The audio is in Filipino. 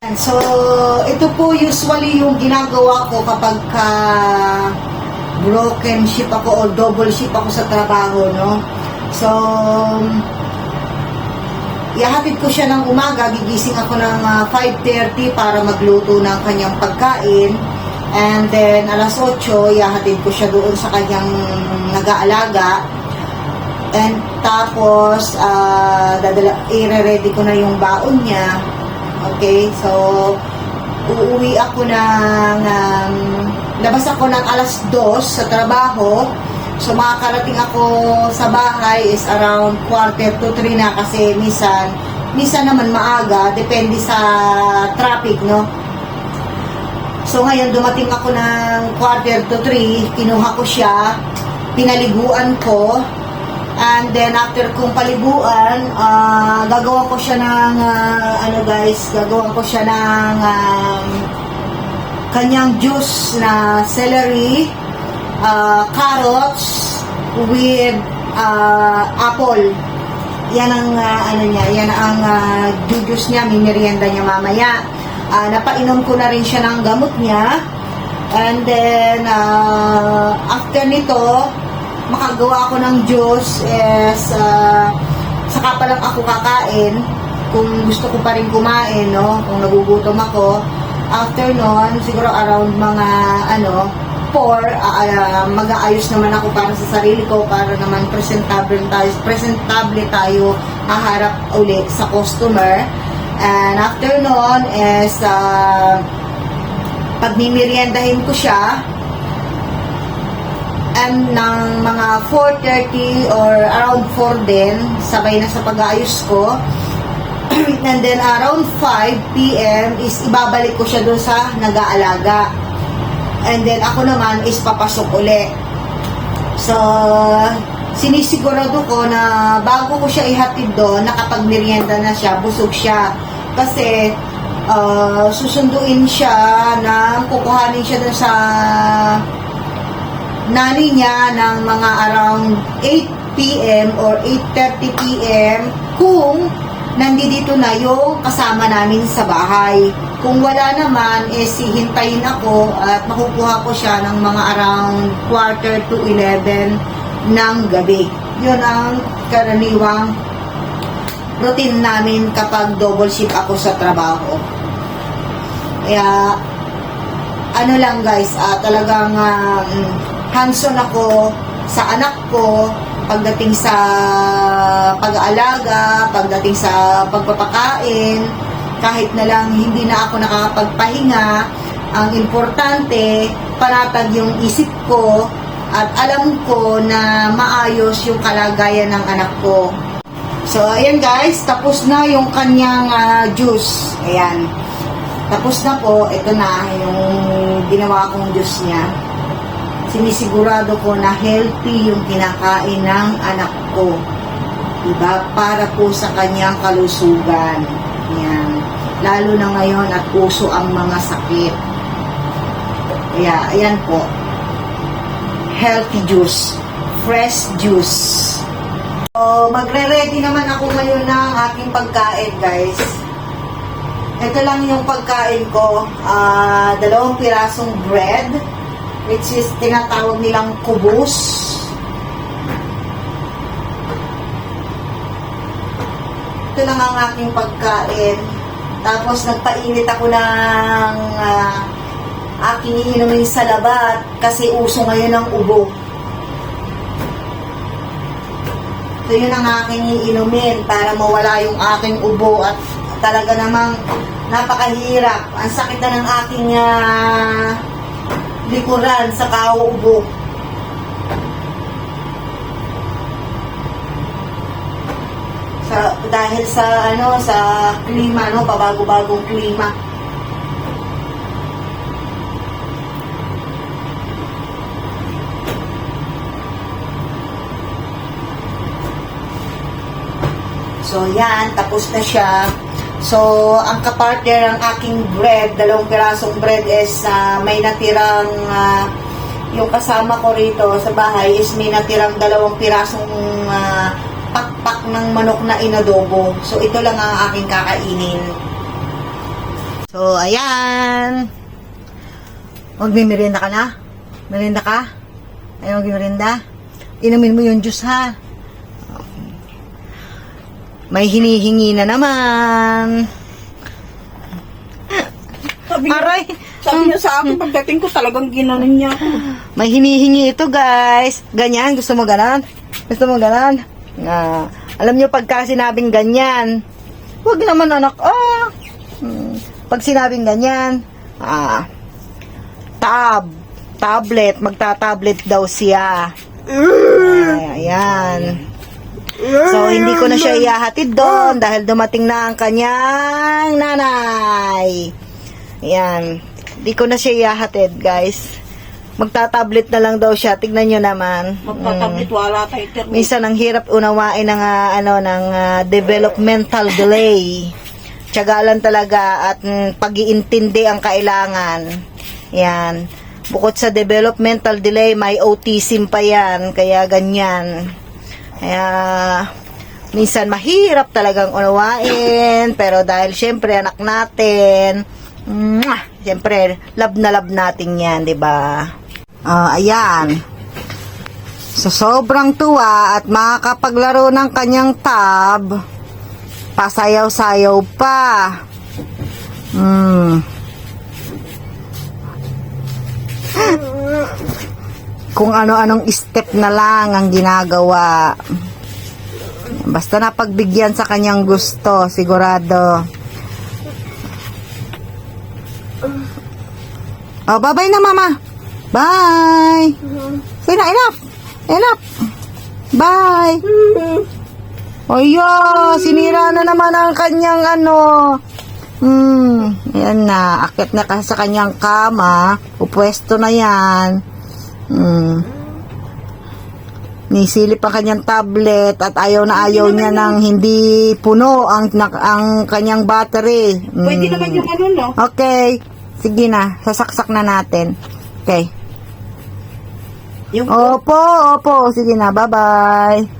So, ito po usually yung ginagawa ko kapag ka broken ship ako o double ship ako sa trabaho, no? So, ihahatid ko siya ng umaga, gigising ako ng ah, 5.30 para magluto ng kanyang pagkain. And then, alas 8, ihahatid ko siya doon sa kanyang nag-aalaga. And tapos, ah dadala, i-ready ko na yung baon niya. Okay, so, uuwi ako ng, um, labas ako ng alas 2 sa trabaho. So, makakarating ako sa bahay is around quarter to 3 na kasi minsan, minsan naman maaga, depende sa traffic, no? So, ngayon, dumating ako ng quarter to 3, kinuha ko siya, pinaliguan ko, And then after kong paliguan, ah, gagawa ko siya ng ah, ano guys, gagawa ko siya ng um, kanyang juice na celery, ah, carrots with ah, apple. Yan ang ah, ano niya, yan ang uh, juice niya, may merienda niya mamaya. Ah, napainom ko na rin siya ng gamot niya. And then ah, after nito, makagawa ako ng juice is uh, saka pa lang ako kakain kung gusto ko pa rin kumain no? Kung nagugutom ako. After nun siguro around mga ano 4 uh, mag-aayos naman ako para sa sarili ko para naman presentable tayo presentable tayo haharap ulit sa customer. And after nun is uh, pagmimeriendahin ko siya and ng mga 4.30 or around 4 din, sabay na sa pag-aayos ko. and then around 5 p.m. is ibabalik ko siya doon sa nag-aalaga. And then ako naman is papasok uli. So, sinisigurado ko na bago ko siya ihatid doon, nakapag-merienda na siya, busog siya. Kasi, uh, susunduin siya na kukuhanin siya doon sa nani niya ng mga around 8 p.m. or 8.30 p.m. kung nandito na yung kasama namin sa bahay. Kung wala naman, eh sihintayin ako at makukuha ko siya ng mga around quarter to 11 ng gabi. Yun ang karaniwang routine namin kapag double shift ako sa trabaho. Kaya, ano lang guys, ah, talagang ah, mm, hands-on ako sa anak ko pagdating sa pag-aalaga, pagdating sa pagpapakain, kahit na lang hindi na ako nakakapagpahinga, ang importante, panatag yung isip ko at alam ko na maayos yung kalagayan ng anak ko. So, ayan guys, tapos na yung kanyang ah, juice. Ayan. Tapos na po, ito na yung ginawa kong juice niya sinisigurado ko na healthy yung kinakain ng anak ko. Diba? Para po sa kanyang kalusugan. Yan. Lalo na ngayon at uso ang mga sakit. Kaya, ayan po. Healthy juice. Fresh juice. So, magre-ready naman ako ngayon ng aking pagkain, guys. Ito lang yung pagkain ko. Ah, dalawang pirasong bread which is tinatawag nilang kubus. Ito lang ang aking pagkain. Tapos nagpainit ako ng ah, aking iinumin sa labat kasi uso ngayon ang ubo. Ito yun ang aking iinumin para mawala yung aking ubo at talaga namang napakahirap. Ang sakit na ng aking ah, likuran sa kauubo. Sa, dahil sa ano sa klima no pabago-bagong klima So yan, tapos na siya. So, ang kapartner ng aking bread, dalawang pirasong bread is ah, may natirang ah, yung kasama ko rito sa bahay is may natirang dalawang pirasong ah, pakpak ng manok na inadobo. So, ito lang ang aking kakainin. So, ayan. Magmimerienda ka na? Merienda ka? Ayaw magmimerienda? Inumin mo yung juice, ha? May hinihingi na naman. Sabi niya, Aray! sabi niya sa akin, pagdating ko talagang ginanon niya ako. May hinihingi ito, guys. Ganyan. Gusto mo ganan? Gusto mo ganan? Na, alam nyo, pagka sinabing ganyan, huwag naman anak, ah. Hmm, Pag sinabing ganyan, ah, tab, tablet, magta-tablet daw siya. Ay, ayan. So, hindi ko na siya ihahatid doon dahil dumating na ang kanyang nanay. Ayan. Hindi ko na siya ihahatid, guys. Magta-tablet na lang daw siya. Tignan nyo naman. Magtatablit, wala tayo internet. Minsan ang hirap unawain ng ah, ano ng ah, developmental delay. Tiyagalan talaga at mm, pag-iintindi ang kailangan. Yan. Bukod sa developmental delay, may autism pa yan. Kaya ganyan. Kaya minsan mahirap talagang unawain. Pero dahil syempre anak natin, mwah, syempre love na love natin yan, di ba? Ah, ayan. Sa sobrang tuwa at makakapaglaro ng kanyang tab, pasayaw-sayaw pa. Hmm. Kung ano-anong step na lang ang ginagawa. Basta napagbigyan sa kanyang gusto, sigurado. Oh, bye-bye na, mama. Bye. Say na, enough. Enough. Bye. Oyo, sinira na naman ang kanyang ano. Hmm, yan na. Akit na kasi sa kanyang kama. Upwesto na yan. Hmm. Nisilip ang kanyang tablet at ayaw na ayaw niya ng hindi puno ang, nak- ang kanyang battery. Hmm. Pwede naman yung ano, no? Okay. Sige na. Sasaksak na natin. Okay. Yung Opo, opo. Sige na. Bye-bye.